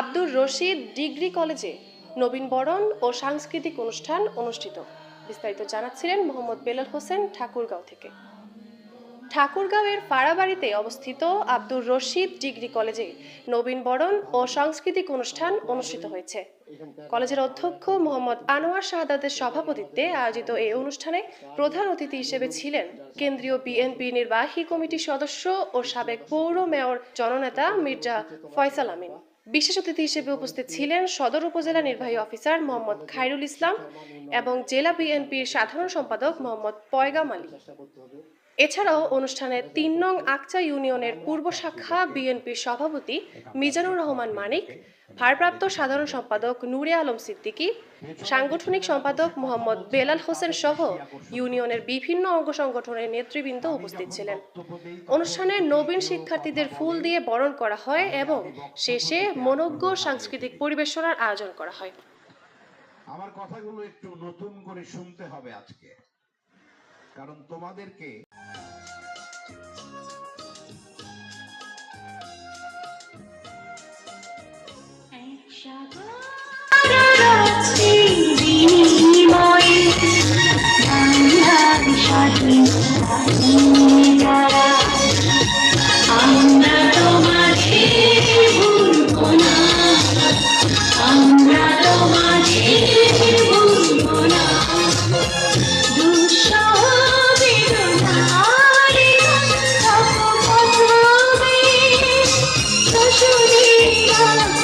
Abdur Rashid degree কলেজে নবীনবরণ ও সাংস্কৃতিক অনুষ্ঠান অনুষ্ঠিত। বিস্তারিত জানাচ্ছিলেন মোহাম্মদ বেলাল হোসেন ঠাকুরগাঁও থেকে। ঠাকুরগাঁওয়ের পাড়াবাড়িতে অবস্থিত আব্দুর রশিদ ডিগ্রি কলেজে নবীনবরণ ও সাংস্কৃতিক অনুষ্ঠান অনুষ্ঠিত হয়েছে। কলেজের অধ্যক্ষ মোহাম্মদ আনোয়ার শাহাদাতের সভাপতিত্বে আয়োজিত এই অনুষ্ঠানে প্রধান অতিথি হিসেবে ছিলেন কেন্দ্রীয় বিএনপি নির্বাহী কমিটির সদস্য ও সাবেক পৌর মেয়র জননেতা মির্জা ফয়সাল আমিন। বিশেষ অতিথি হিসেবে উপস্থিত ছিলেন সদর উপজেলা নির্বাহী অফিসার মোহাম্মদ খায়রুল ইসলাম এবং জেলা বিএনপির সাধারণ সম্পাদক মোহাম্মদ পয়গাম আলী। এছাড়াও অনুষ্ঠানে তিন নং আকচা ইউনিয়নের পূর্ব শাখা বিএনপির সভাপতি মিজানুর রহমান মানিক, ভারপ্রাপ্ত সাধারণ সম্পাদক নূরে আলম সিদ্দিকী, সাংগঠনিক সম্পাদক মোহাম্মদ বেলাল হোসেন সহ ইউনিয়নের বিভিন্ন অঙ্গ সংগঠনের নেতৃবৃন্দ উপস্থিত ছিলেন। অনুষ্ঠানে নবীন শিক্ষার্থীদের ফুল দিয়ে বরণ করা হয় এবং শেষে মনজ্ঞ সাংস্কৃতিক পরিবেশনার আয়োজন করা হয়। আমার কথাগুলো একটু নতুন করে শুনতে হবে আজকে। কারণ তোমাদেরকে শুনিয়া